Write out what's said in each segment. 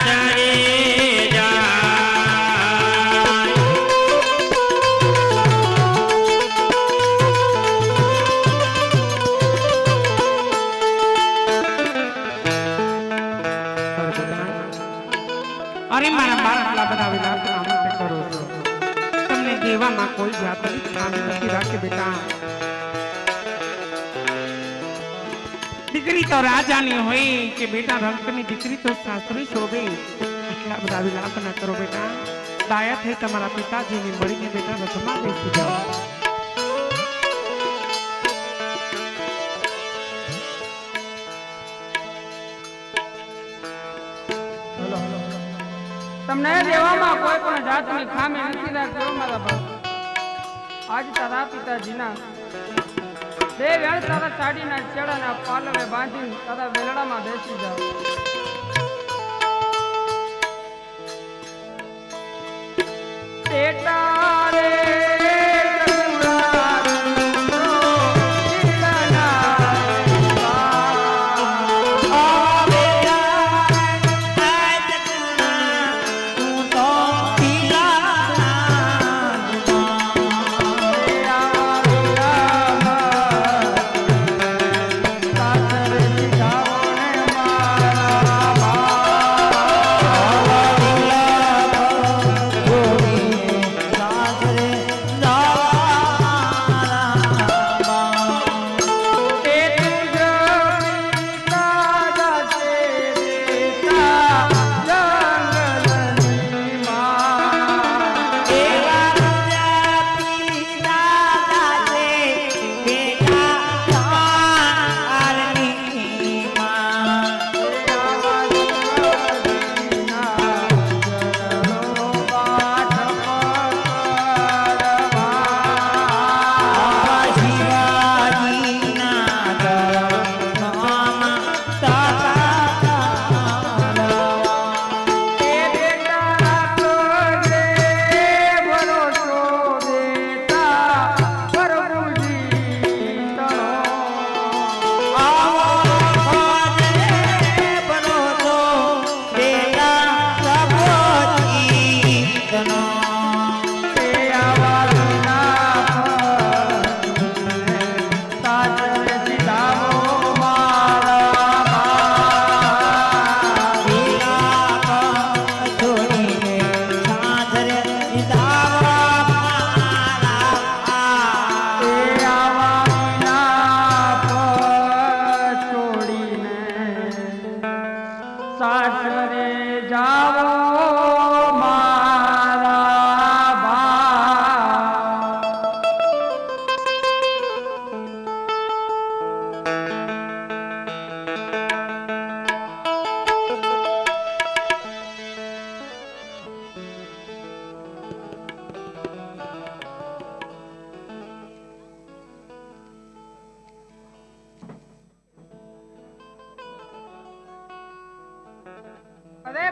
અરે મારા બાળકલા બધા વિલાસના માટે કરો છો. તમને દેવામાં કોઈ જાતની નથી રાખી, બેટા. દીકરી તો રાજાની હોય કે બેટા રંકની દીકરી તો સાસરી શોભે. એટલા બધા વિલાપ ના કરો બેટા. દાયા થઈ તમારા પિતાજીને મળીને બેટા રથમાં બેસી જાઓ. તમને દેવામાં કોઈ પણ જાતની ખામી નથી રાખજો મારા ભાઈ. આજ તારા પિતાજીના બે વેળ તારા સાડીના છેડાના પાલવે બાંધીને તારા વેલડામાં બેસી જાઓ.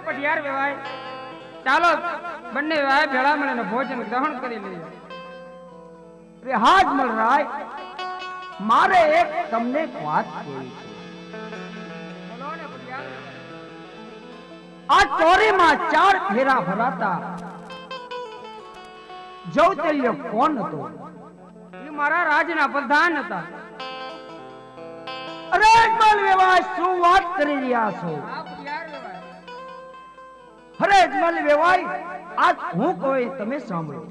પટિયાર વેવાય. ચાલો, બંને વેવાય ભેળા મળીને ભોજન ગ્રહણ કરી લઈએ. રે હાજ મલરાય, મારે એક તમને વાત કહેવી છે. આ ચોરીમાં ચાર ફેરા ભરાતા જૌતલ્ય કોણ હતો? એ મારા રાજના પ્રધાન હતા. અરે અજમલ વેવાય, શું વાત કરી રહ્યા છો? વેવાય અરે અજમલ વેવાય આજ હું કહું તમે સાંભળો.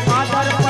પાદર